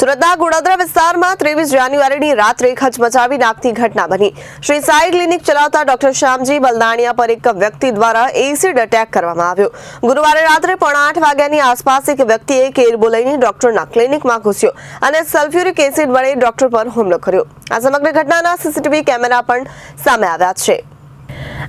સુરતના ગોડાદરા વિસ્તારમાં ત્રેવીસ જાન્યુઆરીની રાત્રે ખચમચાવી નાખતી ઘટના બની. શ્રી સાઈ ક્લિનિક ચલાવતા ડોક્ટર શ્યામજી બલદાણિયા પર એક વ્યક્તિ દ્વારા એસિડ અટેક કરવામાં આવ્યો. ગુરુવારે રાત્રે પોણા આઠ વાગ્યાની આસપાસ એક વ્યક્તિએ કેરબો લઈને ડોક્ટરના ક્લિનિકમાં ઘૂસ્યો અને સલ્ફ્યુરિક એસિડ વડે ડોક્ટર પર હુમલો કર્યો. આ સમગ્ર ઘટનાના સીસીટીવી કેમેરા પણ સામે આવ્યા છે.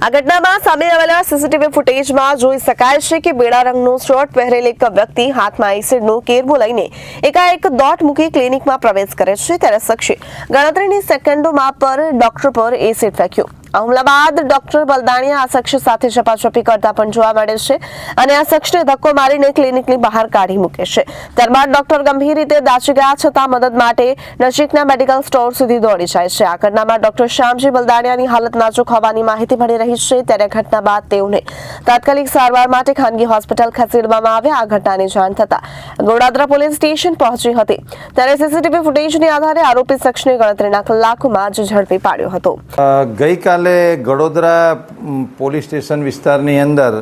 આ ઘટનામાં સામે આવેલા સીસીટીવી ફૂટેજમાં જોઈ શકાય છે કે બેડા રંગનો શર્ટ પહેરેલ એક વ્યક્તિ હાથમાં એસિડનો કેરબો લઈને એકાએક દોટ મૂકી ક્લિનિકમાં પ્રવેશ કરે છે. ત્યારે શખ્સે ગણતરીની સેકન્ડોમાં પર ડોક્ટર પર એસિડ ફેંક્યો. હુમલા બાદ ડોક્ટર બલદાણિયા આ શખ્સ સાથે ઝપાઝપી કરતા પણ જોવા મળે છે અને આ શખ્સને ધક્કો મારીને ક્લિનિકની બહાર કાઢી મૂકે છે. ત્યારબાદ ડોક્ટર ગંભીર રીતે દાઝી ગયા છતાં મદદ માટે નજીકના મેડિકલ સ્ટોર સુધી દોડી જાય છે. આ ઘટનામાં ડોક્ટર શ્યામજી બલદાણિયાની હાલત નાજુક હોવાની માહિતી મળી રહી છે. ત્યારે ઘટના બાદ તેઓને તાત્કાલિક સારવાર માટે ખાનગી હોસ્પિટલ ખસેડવામાં આવ્યા. આ ઘટનાની જાણ થતાં ગોડાદરા પોલીસ સ્ટેશન પહોંચી હતી. ત્યારે સીસીટીવી ફૂટેજની આધારે આરોપી શખ્સની ગણતરીના કલાકોમાં જ ઝડપી પાડ્યો હતો. અ, ગઈકાલે ગડોદરા પોલીસ સ્ટેશન વિસ્તારની અંદર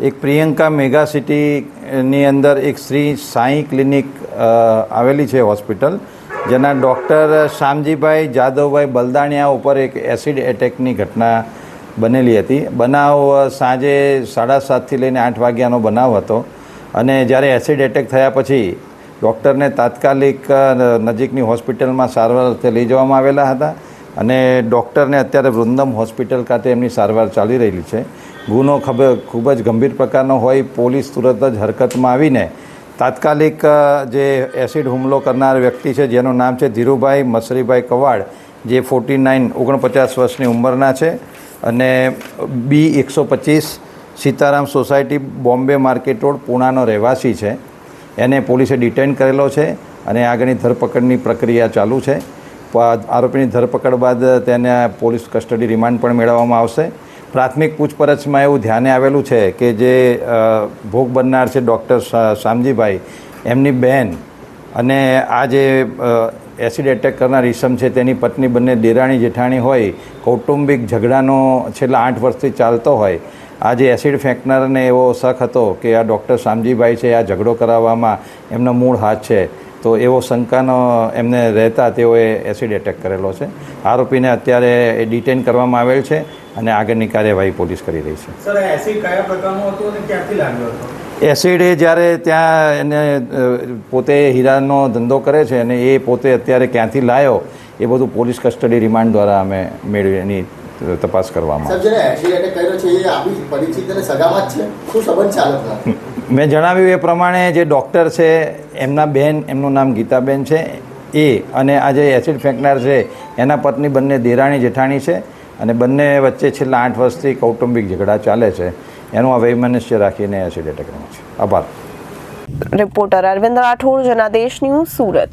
એક પ્રિયંકા મેગા સિટીની અંદર એક શ્રી સાંઈ ક્લિનિક આવેલી છે હોસ્પિટલ, જેના ડૉક્ટર શામજીભાઈ જાદવભાઈ બલદાણિયા ઉપર એક એસિડ એટેકની ઘટના બનેલી હતી. બનાવ સાંજે સાડા સાતથી લઈને આઠ વાગ્યાનો બનાવ હતો અને જ્યારે એસિડ એટેક થયા પછી ડૉક્ટરને તાત્કાલિક નજીકની હોસ્પિટલમાં સારવાર અર્થે લઈ જવામાં આવેલા હતા. અને ડૉક્ટરને અત્યારે વૃંદમ હોસ્પિટલ ખાતે એમની સારવાર ચાલી રહેલી છે. ગુનો ખબર ખૂબ જ ગંભીર પ્રકારનો હોય, પોલીસ તુરત જ હરકતમાં આવીને તાત્કાલિક જે એસિડ હુમલો કરનાર વ્યક્તિ છે, જેનું નામ છે ધીરુભાઈ મસરીભાઈ કવાડ, જે ફોર્ટી નાઇન ઓગણપચાસ વર્ષની ઉંમરના છે અને બી એકસો પચીસ Sitaram society, Bombay market road પૂનાનો રહેવાસી છે. એને પોલીસે ડિટેન કરેલો છે અને આગળની ધરપકડની પ્રક્રિયા ચાલુ છે. આરોપીની ધરપકડ બાદ તેને પોલીસ કસ્ટડી રિમાન્ડ પણ મેળવવામાં આવશે. પ્રાથમિક પૂછપરછમાં એવું ધ્યાને આવેલું છે કે જે ભોગ બનનાર છે ડૉક્ટર શામજીભાઈ, એમની બહેન અને આ જે એસિડ એટેક કરનાર ઈસમ છે તેની પત્ની બંને દેરાણી જેઠાણી હોય, કૌટુંબિક ઝઘડાનો છેલ્લા આઠ વર્ષથી ચાલતો હોય. આ જે એસિડ ફેંકનારને એવો શક હતો કે આ ડૉક્ટર શામજીભાઈ છે, આ ઝઘડો કરાવવામાં એમનો મૂળ હાથ છે. તો એવો શંકાનો એમને રહેતા તેઓએ એસિડ એટેક કરેલો છે. આરોપીને અત્યારે એ ડિટેન કરવામાં આવેલ છે અને આગળની કાર્યવાહી પોલીસ કરી રહી છે. સર એસિડ કયા પ્રકારનું હતું અને ક્યાંથી લાગ્યો હતો? એસિડ એ જ્યારે ત્યાં એને પોતે હીરાનો ધંધો કરે છે અને એ પોતે અત્યારે ક્યાંથી લાયો એ બધું પોલીસ કસ્ટડી રિમાન્ડ દ્વારા અમે મેળવી એની તપાસ કરવામાં મેં જણાવ્યું એ પ્રમાણે જે ડૉક્ટર છે એમના બેન એમનું નામ ગીતાબેન છે. એ અને આ જે એસિડ ફેંકનાર છે એના પત્ની બંને દેરાણી જેઠાણી છે અને બંને વચ્ચે છેલ્લા આઠ વર્ષથી કૌટુંબિક ઝઘડા ચાલે છે. એનું આ વૈમનસ્ય રાખીને એસિડ એટેક કર્યો છે. આભાર. Reporter Arvind Rathod Janadesh news Surat.